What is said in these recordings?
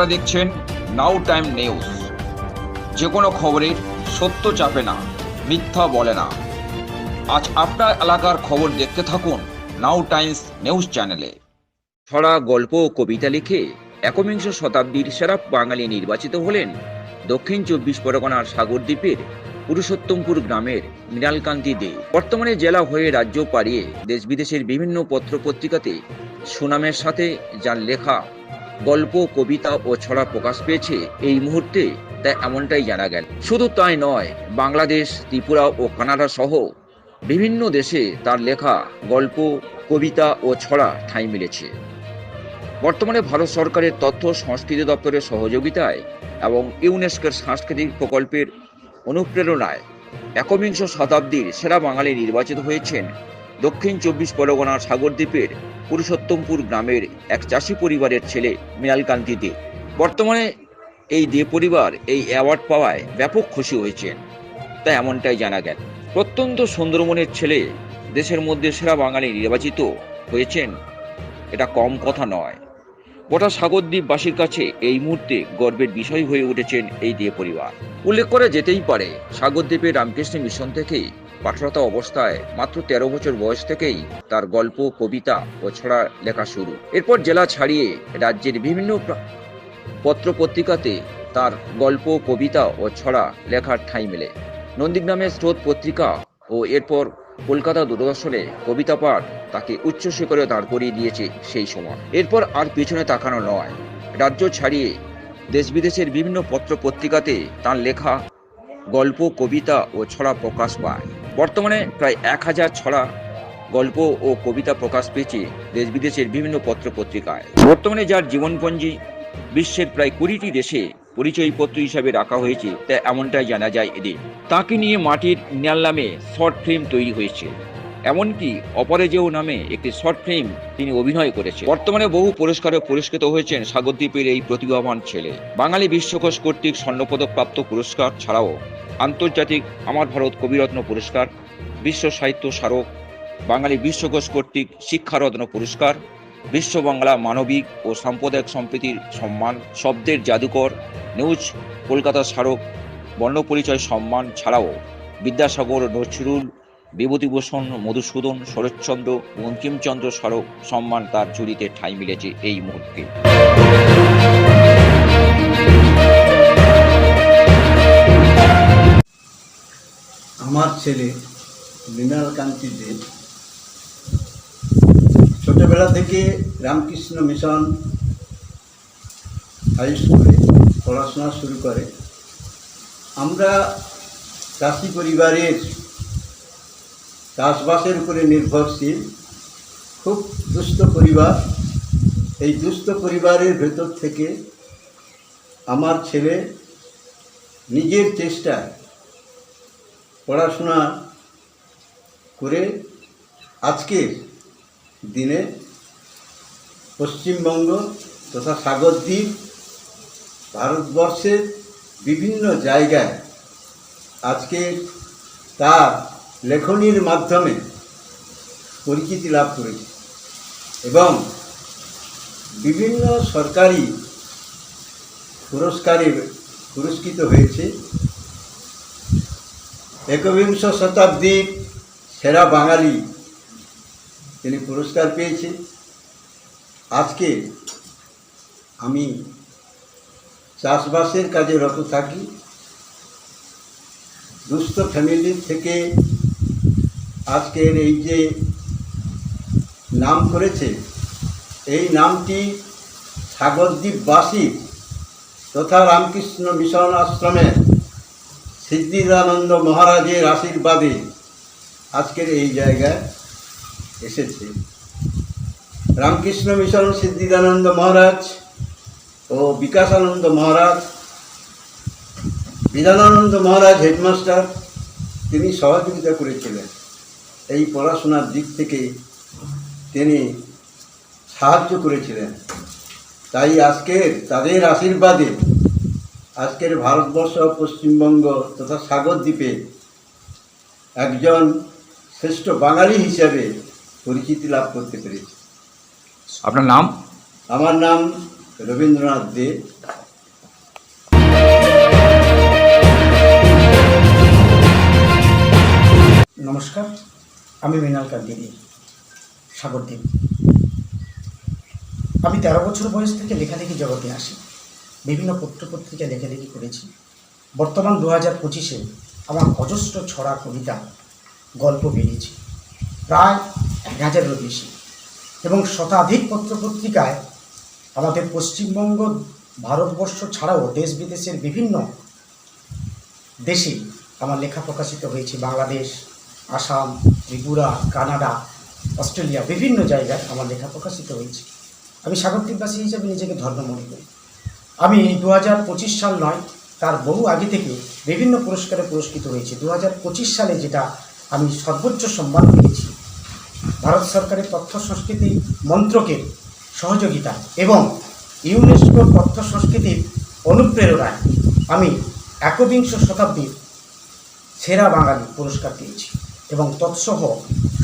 আপনারা দেখছেন নাও time news. যে কোনো খবরের সত্য চাপে না, মিথ্যা বলে না। আজ আপনার এলাকার খবর দেখতে থাকুন নাও টাইমস নিউজ চ্যানেলে। ছড়া গল্প ও কবিতা লিখে একবিংশ শতাব্দীর সেরা বাঙালি নির্বাচিত হলেন দক্ষিণ চব্বিশ পরগনার সাগরদ্বীপের পুরুষোত্তমপুর গ্রামের মৃণালকান্তি দে। বর্তমানে জেলা হয়ে রাজ্য পাড়িয়ে দেশ বিদেশের বিভিন্ন পত্র পত্রিকাতে সুনামের সাথে যার লেখা গল্প, কবিতা ও ছড়া প্রকাশ পেয়েছে এই মুহূর্তে, তা এমনটাই জানা গেল। শুধু তাই নয়, বাংলাদেশ, ত্রিপুরা ও কানাডা সহ বিভিন্ন দেশে তার লেখা, গল্প, কবিতা ও ছড়া ঠাঁই মিলেছে। বর্তমানে ভারত সরকারের তথ্য সংস্কৃতি দপ্তরের সহযোগিতায় এবং ইউনেস্কোর সাংস্কৃতিক প্রকল্পের অনুপ্রেরণায় একবিংশ শতাব্দীর সেরা বাঙালি নির্বাচিত হয়েছেন দক্ষিণ চব্বিশ পরগনার সাগরদ্বীপের পুরুষোত্তমপুর গ্রামের এক চাষি পরিবারের ছেলে মৃণালকান্তি দে বর্তমানে এই দে পরিবার এই অ্যাওয়ার্ড পাওয়ায় ব্যাপক খুশি হয়েছেন। তা এমনটাই জানা গেল। প্রত্যন্ত সুন্দরবনের ছেলে দেশের মধ্যে সেরা বাঙালি নির্বাচিত হয়েছেন। এটা কম কথা নয়। গোটা সাগরদ্বীপবাসীর কাছে এই মুহূর্তে গর্বের বিষয় হয়ে উঠেছেন এই দে পরিবার। উল্লেখ করা যেতেই পারে সাগরদ্বীপের রামকৃষ্ণ মিশন থেকেই পাঠরত অবস্থায় মাত্র তেরো বছর বয়স থেকেই তার গল্প, কবিতা ও ছড়া লেখা শুরু। এরপর জেলা ছাড়িয়ে রাজ্যের বিভিন্ন পত্র পত্রিকাতে তার গল্প, কবিতা ও ছড়া লেখার ঠাঁই মেলে। নন্দীগ্রামের স্রোত পত্রিকা ও এরপর কলকাতা দূরদর্শনে কবিতা পাঠ তাকে উচ্চ শিখরে দাঁড় করিয়ে দিয়েছে সেই সময়। এরপর আর পিছনে তাকানো নয়। রাজ্য ছাড়িয়ে দেশ বিদেশের বিভিন্ন পত্র পত্রিকাতে তার লেখা, গল্প, কবিতা ও ছড়া প্রকাশ পায়। বর্তমানে প্রায় এক হাজার ছড়া গল্প ও কবিতা প্রকাশ পেয়েছে দেশ বিদেশের বিভিন্ন পত্র পত্রিকায় বর্তমানে যার জীবনপঞ্জি বিশ্বের প্রায় কুড়িটি দেশে পরিচয়পত্র হিসাবে রাখা হয়েছে, তা এমনটাই জানা যায় এদের তাকে নিয়ে মাটির ন্যাল নামে শর্ট ফিল্ম তৈরি হয়েছে। এমনকি অপরাজেয় নামে একটি শর্ট ফিল্ম তিনি অভিনয় করেছেন। বর্তমানে বহু পুরস্কারে পুরস্কৃত হয়েছেন সাগরদ্বীপের এই প্রতিভাবান ছেলে। বাঙালি বিশ্বকোষ কর্তৃক স্বর্ণপদক প্রাপ্ত পুরস্কার ছাড়াও আন্তর্জাতিক আমার ভারত কবিরত্ন পুরস্কার, বিশ্ব সাহিত্য স্মারক, বাঙালি বিশ্বকোষ কর্তৃক শিক্ষারত্ন পুরস্কার, বিশ্ব বাংলা মানবিক ও সাম্প্রদায়িক সম্প্রীতির সম্মান, শব্দের জাদুকর, নিউজ কলকাতা স্মারক, বর্ণপরিচয় সম্মান ছাড়াও বিদ্যাসাগর নজরুল বিভূতিভূষণ, মধুসূদন, শরৎচন্দ্র বঙ্কিমচন্দ্র স্মারক সম্মান তার ঝুড়িতে ঠাঁই মিলেছে এই মুহূর্তে। আমার ছেলে মৃণাল কান্তি দেব ছোটবেলা থেকে রামকৃষ্ণ মিশন হাই স্কুলে পড়াশোনা শুরু করে। আমরা চাষি পরিবারের চাষবাসের উপরে নির্ভরশীল, খুব দুস্থ পরিবার। এই দুস্থ পরিবারের ভেতর থেকে আমার ছেলে নিজের চেষ্টায় পড়াশোনা করে আজকের দিনে পশ্চিমবঙ্গ তথা সাগরদ্বীপ ভারতবর্ষের বিভিন্ন জায়গায় আজকে তার লেখনীর মাধ্যমে পরিচিতি লাভ করেছে। এবং বিভিন্ন সরকারি পুরস্কারে পুরস্কৃত হয়েছে। একবিংশ শতাব্দীর সেরা বাঙালি তিনি পুরস্কার পেয়েছে। আজকে আমি চাষবাসের কাজে রত থাকি। দুস্থ ফ্যামিলির থেকে আজকের এই যে নাম করেছে, এই নামটি সাগরদ্বীপবাসী তথা রামকৃষ্ণ মিশন আশ্রমের সিদ্ধিদানন্দ মহারাজের আশীর্বাদে আজকের এই জায়গায় এসেছে। রামকৃষ্ণ মিশন সিদ্ধিদানন্দ মহারাজ ও বিকাশানন্দ মহারাজ, বিধানানন্দ মহারাজ হেডমাস্টার, তিনি সহযোগিতা করেছিলেন। এই পড়াশোনার দিক থেকে তিনি সাহায্য করেছিলেন। তাই আজকের তাদের আশীর্বাদে আজকের ভারতবর্ষ পশ্চিমবঙ্গ তথা সাগরদ্বীপে একজন শ্রেষ্ঠ বাঙালি হিসাবে পরিচিতি লাভ করতে পেরেছি। আপনার নাম? আমার নাম রবীন্দ্রনাথ দে। আমি মৃণাল কান্তি দে সাগরদ্বীপ আমি তেরো বছর বয়স থেকে লেখালেখি জগতে আসি, বিভিন্ন পত্রপত্রিকায় লেখালেখি করেছি। বর্তমান দু হাজার পঁচিশে আমার অজস্র ছড়া কবিতা, গল্প বেরিয়েছে। প্রায় এক হাজারেরও বেশি। এবং শতাধিক পত্রপত্রিকায় আমাদের পশ্চিমবঙ্গ, ভারতবর্ষ ছাড়াও দেশ বিদেশের বিভিন্ন দেশে আমার লেখা প্রকাশিত হয়েছে, বাংলাদেশ আসাম, ত্রিপুরা, কানাডা, অস্ট্রেলিয়া বিভিন্ন জায়গায় আমার লেখা প্রকাশিত হয়েছে। আমি স্বাগতিকবাসী হিসেবে নিজেকে ধর্ম মনে করি। আমি দু হাজার পঁচিশ সাল নয়, তার বহু আগে থেকে বিভিন্ন পুরস্কারে পুরস্কৃত হয়েছি। দু হাজার পঁচিশ সালে যেটা আমি সর্বোচ্চ সম্মান পেয়েছি, ভারত সরকারের তথ্য সংস্কৃতি মন্ত্রকের সহযোগিতা এবং ইউনেস্কোর তথ্য সংস্কৃতির অনুপ্রেরণায় আমি একবিংশ শতাব্দীর সেরা বাঙালি পুরস্কার পেয়েছি। এবং তৎসহ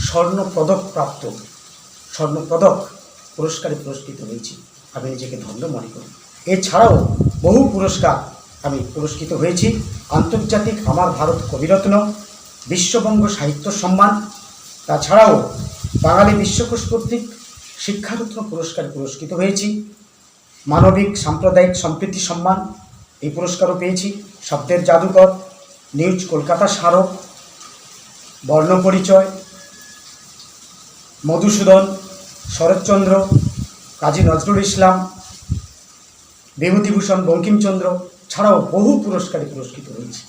স্বর্ণপদক প্রাপ্ত স্বর্ণপদক পুরস্কারে পুরস্কৃত হয়েছি। আমি নিজেকে ধন্য মনে করি। এছাড়াও বহু পুরস্কার আমি পুরস্কৃত হয়েছি। আন্তর্জাতিক আমার ভারত কবিরত্ন, বিশ্ববঙ্গ সাহিত্য সম্মান, তাছাড়াও বাঙালি বিশ্বকোষ কর্তৃক শিক্ষারত্ন পুরস্কারে পুরস্কৃত হয়েছি। মানবিক সাম্প্রদায়িক সম্প্রীতি সম্মান এই পুরস্কারও পেয়েছি। শব্দের জাদুকর নিউজ কলকাতা স্মারক বর্ণপরিচয় মধুসূদন শরৎচন্দ্র কাজী নজরুল ইসলাম বিভূতিভূষণ বঙ্কিমচন্দ্র ছাড়াও বহু পুরস্কারে পুরস্কৃত হয়েছে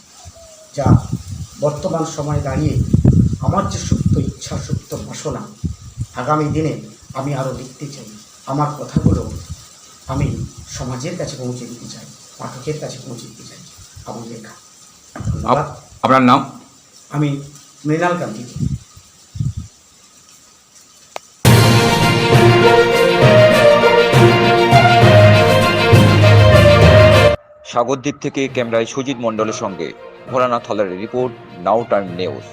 যা বর্তমান সময়ে দাঁড়িয়ে আমার যে সুপ্ত ইচ্ছা সুপ্ত বাসনা আগামী দিনে আমি আরও লিখতে চাই। আমার কথাগুলো আমি সমাজের কাছে পৌঁছে দিতে চাই পাঠকের কাছে পৌঁছে দিতে চাই। আমার লেখা আপনার নাম? আমি মৃণাল কান্তি সাগরদ্বীপ থেকে ক্যামেরায় সুজিত মণ্ডলের সঙ্গে ভোলানাথ হলের রিপোর্ট নাও টাইম নিউজ।